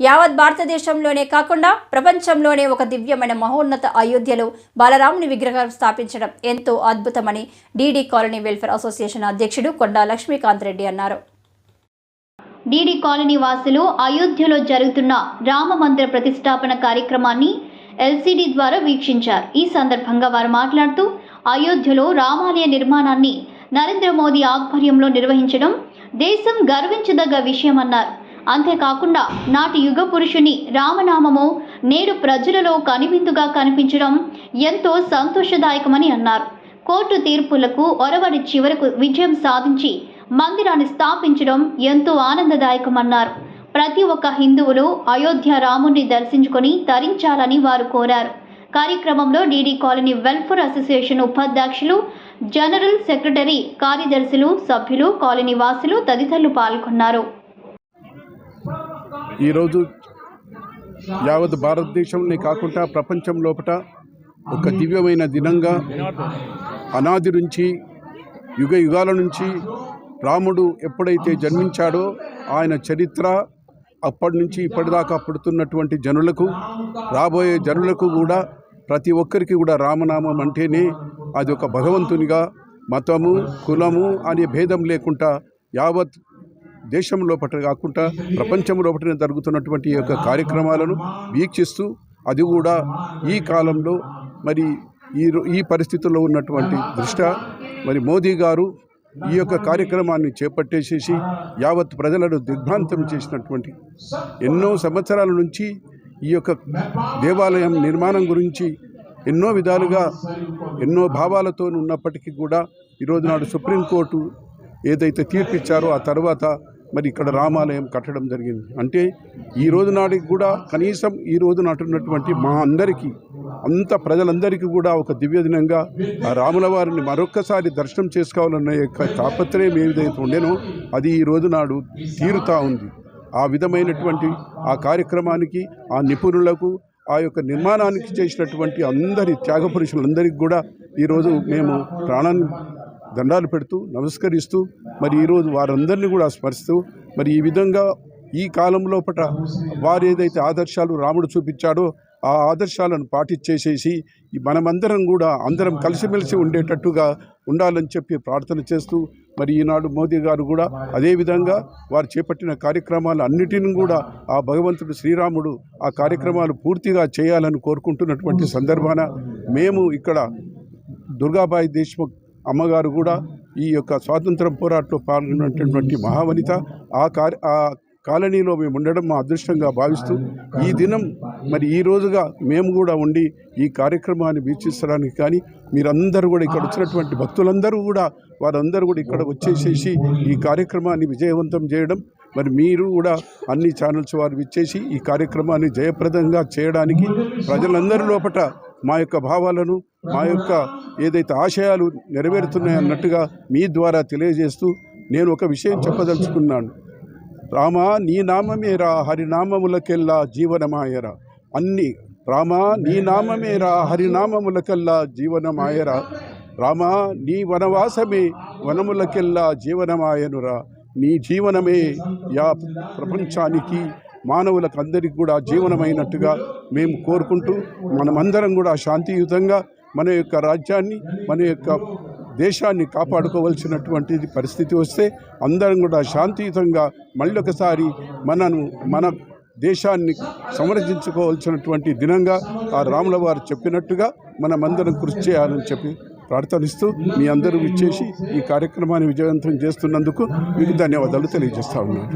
యావత్ భారతదేశంలోనే కాకుండా ప్రపంచంలోనే ఒక దివ్యమైన మహోన్నత అయోధ్యలో బాలరాముని విగ్రహం స్థాపించడం ఎంతో అద్భుతమని డీడీ కాలనీ వెల్ఫేర్ అసోసియేషన్ అధ్యక్షుడు కొండా లక్ష్మీకాంత్ రెడ్డి అన్నారు. డీడీ కాలనీ వాసులు అయోధ్యలో జరుగుతున్న రామ మందిర ప్రతిష్టాపన కార్యక్రమాన్ని ఎల్సీడీ ద్వారా వీక్షించారు. ఈ సందర్భంగా వారు మాట్లాడుతూ అయోధ్యలో రామాలయ నిర్మాణాన్ని నరేంద్ర మోదీ ఆధ్వర్యంలో నిర్వహించడం దేశం గర్వించదగ్గ విషయమన్నారు. అంతేకాకుండా నాటి యుగ పురుషుని రామనామము నేడు ప్రజలలో కనివిందుగా కనిపించడం ఎంతో సంతోషదాయకమని అన్నారు. కోర్టు తీర్పులకు ఒరవడి చివరకు విజయం సాధించి మందిరాన్ని స్థాపించడం ఎంతో ఆనందదాయకమన్నారు. ప్రతి ఒక్క హిందువులు అయోధ్య రాముణ్ణి దర్శించుకొని తరించాలని వారు కోరారు. కార్యక్రమంలో డీడీ కాలనీ వెల్ఫేర్ అసోసియేషన్ ఉపాధ్యక్షులు జనరల్ సెక్రటరీ కార్యదర్శులు సభ్యులు కాలనీ వాసులు తదితరులు పాల్గొన్నారు. ఈరోజు యావత్ భారతదేశంలో కాకుండా ప్రపంచం లోపల ఒక దివ్యమైన దినంగా అనాది నుంచి యుగ యుగాల నుంచి రాముడు ఎప్పుడైతే జన్మించాడో ఆయన చరిత్ర అప్పటి నుంచి ఇప్పటిదాకా పుడుతున్నటువంటి జనులకు రాబోయే జనులకు కూడా ప్రతి ఒక్కరికి కూడా రామనామం అంటేనే అది ఒక భగవంతునిగా మతము కులము అనే భేదం లేకుండా యావత్ దేశం లోపల కాకుండా ప్రపంచం లోపల జరుగుతున్నటువంటి ఈ యొక్క కార్యక్రమాలను వీక్షిస్తూ అది కూడా ఈ కాలంలో మరి ఈ ఈ పరిస్థితుల్లో ఉన్నటువంటి దృష్ట్యా మరి మోదీ గారు ఈ యొక్క కార్యక్రమాన్ని చేపట్టేసేసి యావత్ ప్రజలను దిగ్భ్రాంతం చేసినటువంటి ఎన్నో సంవత్సరాల నుంచి ఈ యొక్క దేవాలయం నిర్మాణం గురించి ఎన్నో విధాలుగా ఎన్నో భావాలతో ఉన్నప్పటికీ కూడా ఈరోజు నాడు సుప్రీంకోర్టు ఏదైతే తీర్పిచ్చారో ఆ తర్వాత మరి ఇక్కడ రామాలయం కట్టడం జరిగింది. అంటే ఈ రోజు నాటికి కూడా కనీసం ఈ రోజు నాటున్నటువంటి మా అందరికీ అంత ప్రజలందరికీ కూడా ఒక దివ్య దినంగా ఆ రాముల వారిని మరొక్కసారి దర్శనం చేసుకోవాలన్న యొక్క తాపత్రయం ఏదైతే ఉండేనో అది ఈ రోజు నాడు తీరుతా ఉంది. ఆ విధమైనటువంటి ఆ కార్యక్రమానికి ఆ నిపుణులకు ఆ యొక్క నిర్మాణానికి చేసినటువంటి అందరి త్యాగ పురుషులందరికీ కూడా ఈరోజు మేము ప్రాణాన్ని దండాలు పెడుతూ నమస్కరిస్తూ మరి ఈరోజు వారందరినీ కూడా స్మరిస్తూ మరి ఈ విధంగా ఈ కాలంలో పట వారు ఏదైతే ఆదర్శాలు రాముడు చూపించాడో ఆ ఆదర్శాలను పాటించేసేసి మనమందరం కూడా అందరం కలిసిమెలిసి ఉండేటట్టుగా ఉండాలని చెప్పి ప్రార్థన చేస్తూ మరి ఈనాడు మోదీ గారు కూడా అదేవిధంగా వారు చేపట్టిన కార్యక్రమాలు అన్నిటిని కూడా ఆ భగవంతుడు శ్రీరాముడు ఆ కార్యక్రమాలు పూర్తిగా చేయాలని కోరుకుంటున్నటువంటి సందర్భాన మేము ఇక్కడ దుర్గాబాయి దేశ్ముఖ్ అమ్మగారు కూడా ఈ యొక్క స్వాతంత్ర్యం పోరాటంలో పాల్గొన్నటువంటి మహావనిత ఆ కార్య ఆ కాలనీలో మేము ఉండడం మా అదృష్టంగా భావిస్తూ ఈ దినం మరి ఈ రోజుగా మేము కూడా ఉండి ఈ కార్యక్రమాన్ని వీక్షించడానికి కానీ మీరందరూ కూడా ఇక్కడ వచ్చినటువంటి భక్తులందరూ కూడా వారందరూ కూడా ఇక్కడ వచ్చేసేసి ఈ కార్యక్రమాన్ని విజయవంతం చేయడం మరి మీరు కూడా అన్ని ఛానల్స్ వారు ఇచ్చేసి ఈ కార్యక్రమాన్ని జయప్రదంగా చేయడానికి ప్రజలందరి లోపట మా యొక్క భావాలను మా యొక్క ఏదైతే ఆశయాలు నెరవేరుతున్నాయన్నట్టుగా మీ ద్వారా తెలియజేస్తూ నేను ఒక విషయం చెప్పదలుచుకున్నాను. రామా నీ నామమేరా హరినామములకెల్లా జీవనమాయరా. అన్ని రామా నీ నామమేరా హరినామములకెల్లా జీవనమాయరా. రామా నీ వనవాసమే వనములకెల్లా జీవనమాయనురా నీ జీవనమే యా ప్రపంచానికి మానవులకు అందరికి కూడా జీవనమైనట్టుగా మేము కోరుకుంటూ మనమందరం కూడా శాంతియుతంగా మన యొక్క రాజ్యాన్ని మన యొక్క దేశాన్ని కాపాడుకోవలసినటువంటిది పరిస్థితి వస్తే అందరం కూడా శాంతియుతంగా మళ్ళొకసారి మనను మన దేశాన్ని సంరక్షించుకోవాల్సినటువంటి దినంగా ఆ రాముల వారు చెప్పినట్టుగా మనమందరం కృషి చేయాలని చెప్పి ప్రార్థనిస్తూ మీ అందరూ ఇచ్చేసి ఈ కార్యక్రమాన్ని విజయవంతం చేస్తున్నందుకు మీకు ధన్యవాదాలు తెలియజేస్తా ఉన్నాను.